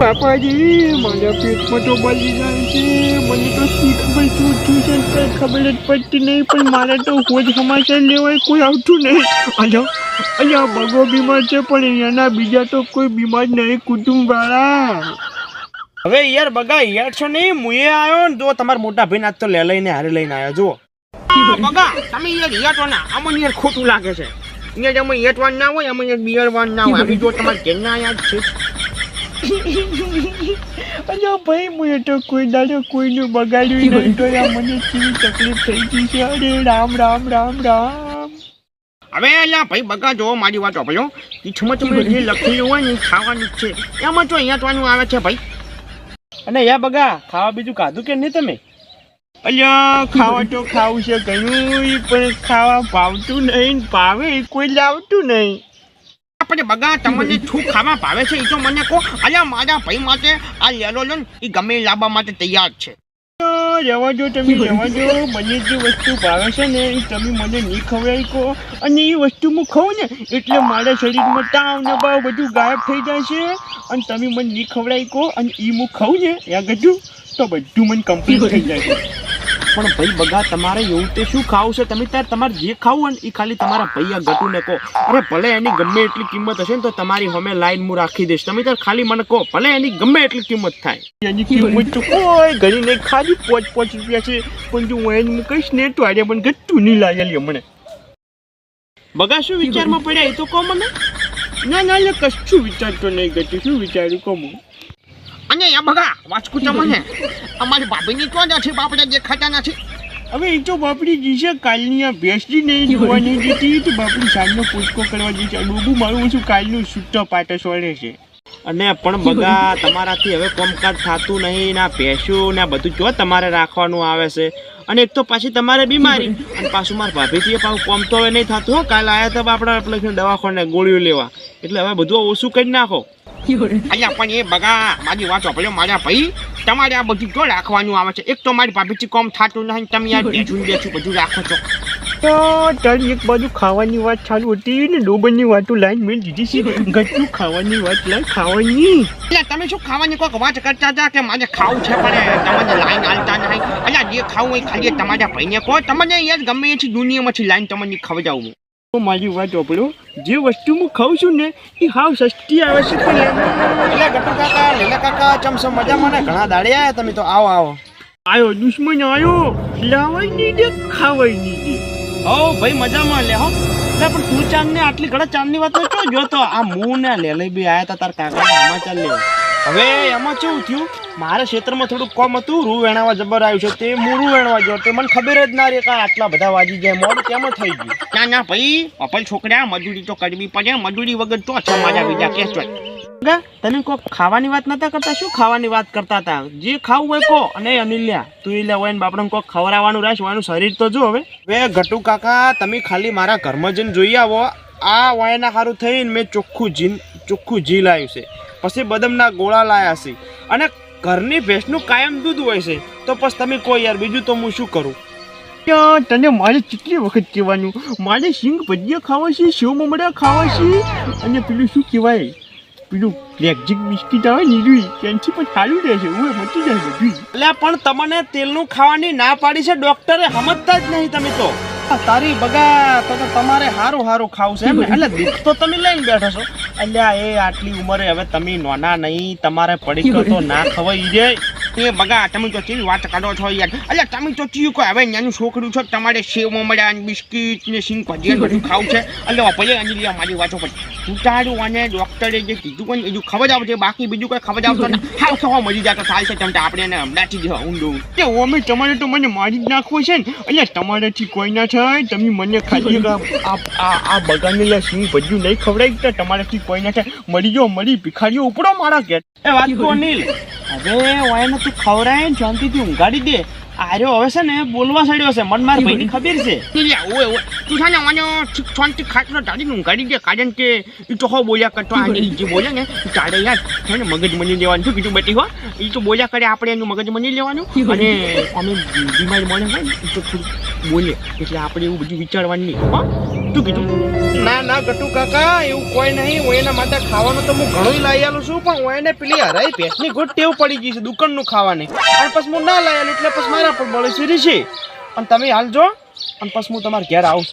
બાપાજી, મારા પેટમાં તો બળી જાય છે. મને તો શી ખબર શું થયું છે કંઈ ખબર જ પડતી નહીં, પણ મારે તો હોજ સમાચાર લેવાય કોઈ આવતું નહીં. અહીંયા અહીંયા બગો બીમાર છે, પણ અહીંયાના બીજા તો કોઈ બીમાર નહીં કુટુંબવાળા હવે યાર બગા, યાર છો નહીં, મુએ આવ્યો ને જો તમારા મોટા ભાઈ આજ તો લે લઈને, હારે લઈને આવ્યો જુઓ. બગા, તમે યાર યાટો ના અમને યાર ખોટું લાગે છે. અહીંયા યાર વાન ના હોય અમે યાર બિયરવાન ના હોય. જો તમારે ઘરના યાદ છે. અલ્યા ભાઈ મેં તો કોઈ દાડો કોઈનું બગાડ્યું નહીં. તો મને કેવી તકલીફ થઈ ગઈ છે? અરે રામ રામ રામ રામ. હવે અહીંયા ભાઈ બગા જો મારી વાત ભાઈઓ ઈચ્છમાં તમે જે લખેલું હોય ને ખાવાનું છે. એમાં તો યાટવાનું આવે છે ભાઈ. અને યા બગા ખાવા બીજું ખાધું કે નહીં તમે? અલ્યા ખાવા તો ખાવું છે કયું પણ ખાવા ભાવતું નહીં ભાવે કોઈ લાવતું નહીં. આપણે બગા તમને શું ખાવા ભાવે છે એ તો મને કહો, અલ્યા મારા ભાઈ માટે આ લેલો લો એ ગમે લાવવા માટે તૈયાર છે. રહેવા દો, તમે રહેવા જો મને જે વસ્તુ ભાવે છે ને એ તમે મને નહીં ખવડાવી કહો. અને એ વસ્તુ હું ખાઉં ને, એટલે મારા શરીરમાં તાવ ને બાવ બધું ગાયબ થઈ જાય છે અને તમે મને નહીં ખવડાવી કહો, અને એ હું ખાઉં ને, યા ગજું, તો બધું મને કમ્પ્લીટ થઈ જાય. છે પણ ભાઈ બગા તમારે એવું તે શું ખાવું છે? તમે ત્યારે તમારે જે ખાવું હોય ને એ ખાલી તમારા ભૈયા ગટુને કહો. અરે ભલે એની ગમે એટલી કિંમત હશે ને તો તમારી સામે લાઈન હું રાખી દઈશ. તમે ત્યારે ખાલી મને કહો ભલે એની ગમે એટલી કિંમત થાય. એની કિંમત તો કોઈ ઘણી નહીં ખાલી પાંચ પાંચ રૂપિયા છે. પણ જો હું એને કહીશ ને તો આજે મને ગટ્ટું નહીં લાગેલી હમણે. બગા શું વિચારમાં પડ્યા? એ તો કહો મને. ના ના કશું વિચારતો નહીં ગટ્ટું. શું વિચાર્યું કહું અને યા બગા વાંચકું તમને અમારી ભાભીની તો નથી બાપડા દેખાતા નથી. હવે એ તો બાપડી જીશે કાલની આ ભેસડી નહીં જોવાની દીધી તો બાપડી સાંજનો પૂછકો કરવા જઈશ ડૂબું મારું શું કાલનું છૂટો પાટો સોળે છે. અને પણ બગા, તમારાથી હવે કોમકાજ થતું નહીં, ના ભેંસું ને બધું જો તમારે રાખવાનું આવે છે. અને એક તો પાછી તમારે બીમારી. અને પાછું મારા ભાભીથી પાછું કોમ તો હવે નહીં થતું હો. કાલ આવ્યા તો આપણે દવાખાને ગોળીઓ લેવા. એટલે હવે બધું ઓછું કરી નાખો. અહીંયા પણ એ બગા મારી વાત સાંભળ્યો મારા ભાઈ તમારે આ બધું જો રાખવાનું આવે છે? એક તો મારી ભાભીથી કોમ થતું નથી તમે યાર બેઠું બેઠું બધું રાખો છો. તો તારી એક બાજુ ખાવાની વાત ચાલુ હતી ને ડોબરની વાતો લાઈન મેં દીધી છે. ખાવાની વાત લાઈન ખાવાની. એટલે તમે શું ખાવાની કોઈક વાત કરતા હતા કે મારે ખાવું છે પણ તમને લાઈન હાલતા નહીં? એટલે જે ખાવું એ ખાલી તમારા ભાઈને કહો. તમને યાર ગમે એથી દુનિયામાંથી લાઈન તમને ખવડાવું. મારી વાત સાંભળો જે વસ્તુ હું ખાઉં છું ને એ હાવ સસ્તી આવે છે. એટલે ગટુ કાકા લીલા કાકા ચમસો મજામાં ને? ઘણા દાડે આવ્યા તમે તો. આવો આવો. આયો દુશ્મન આયો. લાવાય નહીં દે ખાવાય નહીં દે. હો ભાઈ મજામાં લે હો. એટલે પણ તું ચાંદ ને આટલી ઘણા ચાંદની વાત તો જોતો? આ મું ને લેલે બી આયા તા તાર કાકા ચાલ લે. હવે એમાં કેવું થયું? મારા ક્ષેત્રમાં થોડુંક કોમ હતું રૂ વેણાવા જબર આવ્યું છે તે હું રૂ વેણવા ગયો તે મને ખબર જ ના રહી કે આટલા બધા વાજી જાય મોડું કેમ થઈ ગયું? ના ના ભાઈ અપલ છોકરા મજૂરી તો કરવી પડે મજૂરી વગર તો છે મારા બીજા કેસ તમે કોઈ ખાવાની વાત નતા કરતા? શું ખાવાની વાત કરતા હતા? જે ખાવું હોય કો અને અનિલ્યા તું એ લેવાય ને બાપડે કોઈ ખવડાવવાનું રાખ એનું શરીર તો જો હવે. હવે ઘટુ કાકા તમે ખાલી મારા ઘરમાં જઈને જોઈ આવો. આ વાયના સારું થઈને મેં ચોખ્ખું જીન ચોખ્ખું જી લાવ્યું છે. પછી બદામના ગોળા લાયા છે. અને ઘરની ભેંસનું કાયમ દૂધ હોય છે. તો પછી તમે કહો યાર બીજું તો હું શું કરું? ત્યાં તને મારે કેટલી વખત કહેવાનું. મારે સિંગ ભજીયા ખાવા છે સેવ મમડા ખાવા છે. અને પેલું શું કહેવાય? પેલું લેક્ઝિક બિસ્કિટ આવે નીલું ત્યાંથી પણ સારું રહેશે હું મચી જાય બધું. એટલે પણ તમને તેલનું ખાવાની ના પાડી છે ડોક્ટરે સમજતા જ નહીં તમે તો. તારી બગા તો તમારે સારું સારું ખાવું છે એટલે દુઃખ તો તમે લઈને બેઠા છો. એટલે એ આટલી ઉંમરે હવે તમે નોના નહીં તમારે પડી તો ના ખવાઈ રે એ બગા તમે તો કેવી વાત કરો છો યાર? એટલે તમે તો ચીયું કહો હવે નાનું છોકરું છો તમારે સેવ મમરા ને બિસ્કિટ ને સિંગ ભજીયા બધું ખાવું છે. એટલે ભલે અંજલિયા મારી વાતો પર. તું તારું અને ડોક્ટરે જે કીધું કોઈ બીજું ખબર આવશે બાકી બીજું કોઈ ખબર આવતો ને હાવ ખાવા મરી જતો ચાલશે તમે તમને આપણે એને હમણાંથી જ ઊંડું. કે અમે તમારે તો મને મારી જ નાખવો છે ને. એટલે તમારાથી કોઈ ના થાય તમે મને ખાલી આ બગાને બગાનેલા સિંગ ભજ્યું નહીં ખવડાવી તો તમારાથી કોઈ ના થાય. મરી જો મરી ભિખારીઓ ઉપડો મારા ઘેર. એ વાત તો અનિલ. હવે વાયને તું ખવડાય શાંતિથી ઊંઘાડી દે. આર્યો હવે છે ને બોલવા સડ્યો છે, મન મારી ભાઈની ખબર છે. ઓય ઓય. તું છે ને મને શાંતિ ખાટલો ઢાળીને ઊંઘાડી દે, કારણ કે એ તો હો બોલ્યા કરતો આને જે બોલે ને તારે યાર. છે મગજ મની લેવાનું શું કીધું બેટી હો. એ તો બોલ્યા કરે, આપણે એનું મગજ મની લેવાનું. અને અમે બીમારી મળે હોય ને તો બોલે. એટલે આપણે એવું બધું વિચારવાનું નહીં, હો. શું કીધું. ના ના, ગટુ કાકા, એવું કોઈ નહીં. હું એના માટે ખાવાનું તો હું ઘણું લઈ આલું છું, પણ હું એને પેલી હરાઈ ભેંસની ગોટ ટેવ પડી ગઈ છે દુકાનનું ખાવાની. અને પછી હું ના લઈ આલું, એટલે પછી મારા પર બળે છે. અને તમે હાલ જો, અને પછી હું તમારા ઘેર આવું.